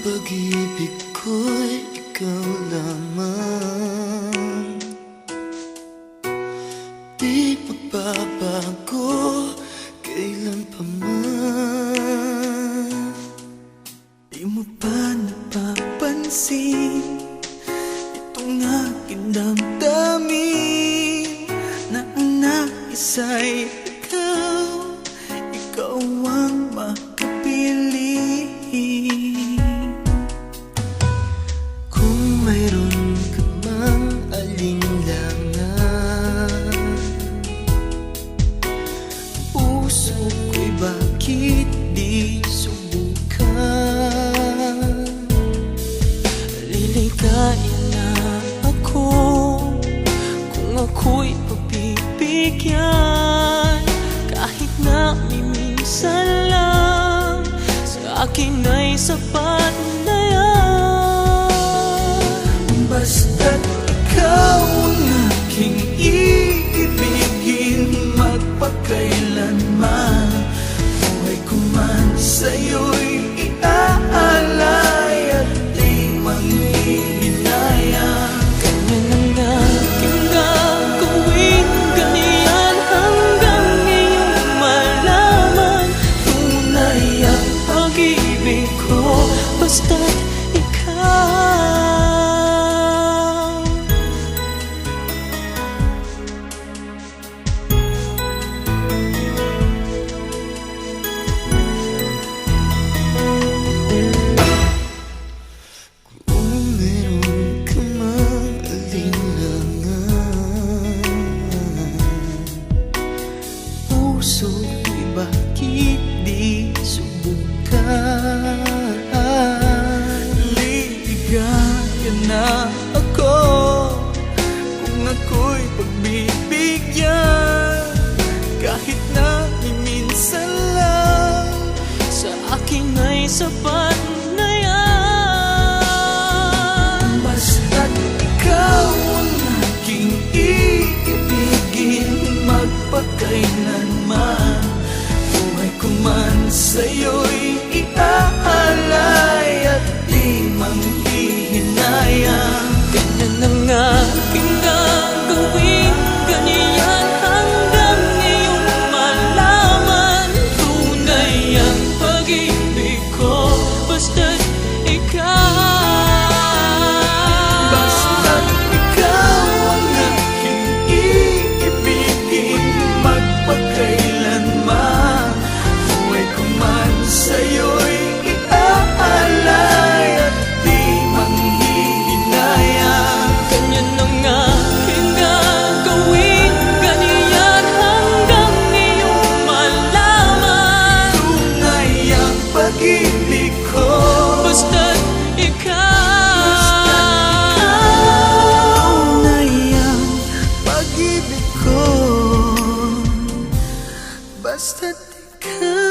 pag-ibig ko'y ikaw lamang. Di magbabago kailan pa man. Di ba napapansin Itong aking damdamin Na ang nais-ay ikaw? Ikaw ang Puso di subukan? Liligaya na ako Kung ako'y pagbibigyan Kahit na minsan lang Sa akin ay sapat na Basta't ikaw ang aking iibigin man Puso ko'y say your Basta di ka